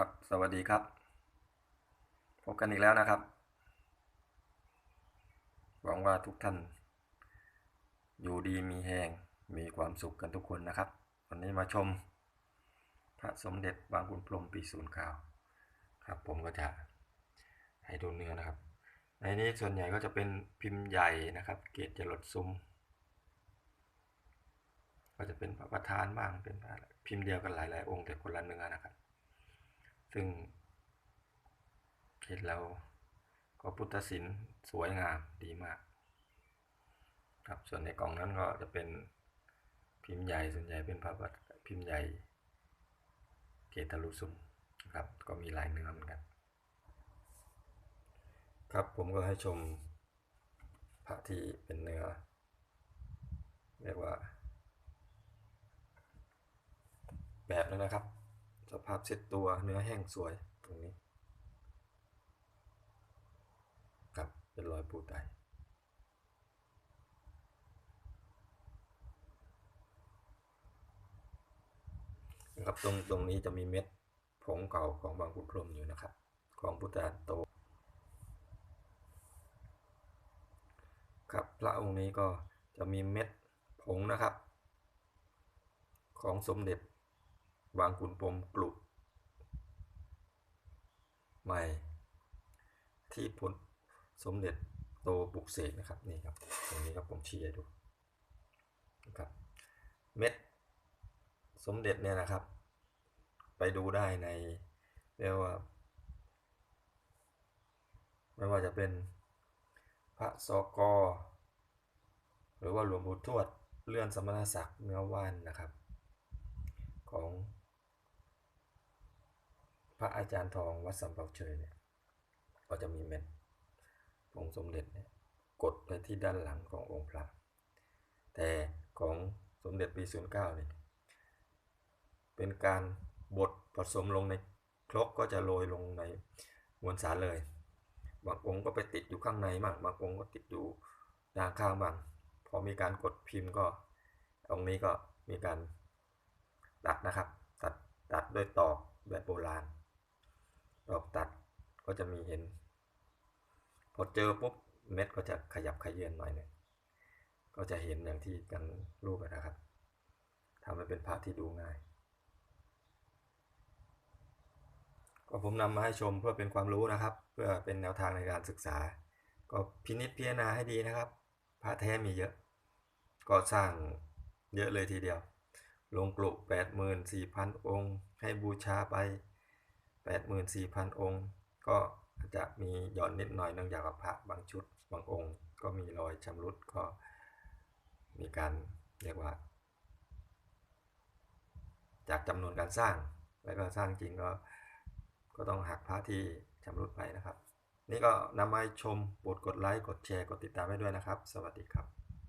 ครับสวัสดีครับ พบกันอีกแล้วนะครับ หวังว่าทุกท่าน อยู่ดีมีแหงมีความสุขกันทุกคนนะครับ วันนี้มาชม พระสมเด็จบางบุญพรมปีศูนย์ข่าวครับ ผมก็จะให้ดูเนื้อนะครับ ในนี้ส่วนใหญ่ก็จะเป็นพิมพ์ใหญ่นะครับ เกรดจรดซุ้มก็จะเป็นพระประธานบ้างเป็นพระพิมพ์เดียวกันหลายๆ องค์แต่คนละเนื้อนะครับ ซึ่งเห็นแล้วก็พุทธศิลป์สวยงามดีมาก ครับส่วนในกล่องนั้นก็จะเป็นพิมพ์ใหญ่ส่วนใหญ่เป็นพระพิมพ์ใหญ่เกตลุสุมครับก็มีหลายเนื้อเหมือนกันครับผมก็ให้ชมพระที่เป็นเนื้อ เรียกว่า แบบนั้นนะครับ สภาพเซ็ตตัวเนื้อแห้งสวยตรงนี้ครับเป็นรอยปูไตนะครับตรงตรงนี้จะมีเม็ดผงเก่าของบางขุนพรมอยู่นะครับ ของพุทธาโตครับพระองค์นี้ก็จะมีเม็ดผงนะครับ ของสมเด็จ บางขุนพรมกลุใหม่ ที่พลสมเด็จโตบุกเสกนะครับนี่ครับตรงนี้ครับผมชี้ให้ดูนะครับเม็ดสมเด็จเนี่ยนะครับ ไปดูได้ในเรียกว่า ไม่ว่าจะเป็นพระสกหรือว่าหลวงปู่ทวดเลื่อนสมณศักดิ์เนื้อว่านนะครับ ของ พระอาจารย์ทองวัดสำเภาเชยเนี่ย ก็จะมีเม็ดผงสมเด็จเนี่ยกดไปที่ด้านหลังขององค์พระ แต่ของสมเด็จปี 09เนี่ยเป็นการบดผสมลงในครกก็จะโรยลงในมวลสารเลย บางองค์ก็ไปติดอยู่ข้างในบ้างบางองค์ก็ติดอยู่ด้านข้างบ้างพอมีการกดพิมพ์ก็องค์นี้ก็มีการตัดนะครับ ตัดตัดด้วยตอกแบบโบราณ ตอกตัดก็จะมีเห็น พอเจอปุ๊บเม็ดก็จะขยับขยื่นหน่อยหนึงก็จะเห็นอย่างที่กันรูปนะครับทำให้เป็นพระที่ดูง่าย ก็ผมนำมาให้ชมเพื่อเป็นความรู้นะครับ เพื่อเป็นแนวทางในการศึกษา ก็พินิจพิจารณาให้ดีนะครับพระแท้มีเยอะ ก็สร้างเยอะเลยทีเดียว ลงกลุแปดหมื่นสี่พันองค์ ให้บูชาไป แปดหมื่นสี่พันองค์ ก็จะมีหย่อนนิดหน่อยเนื่องจากพระบางชุดบางองค์ ก็มีรอยชำรุดก็มีการเรียกว่า จากจำนวนการสร้างแล้วก็สร้างจริงก็ก็ต้องหักพระที่ชำรุดไปนะครับ นี่ก็นำมาชมโปรดกดไลค์กดแชร์กดติดตามให้ด้วยนะครับ สวัสดีครับ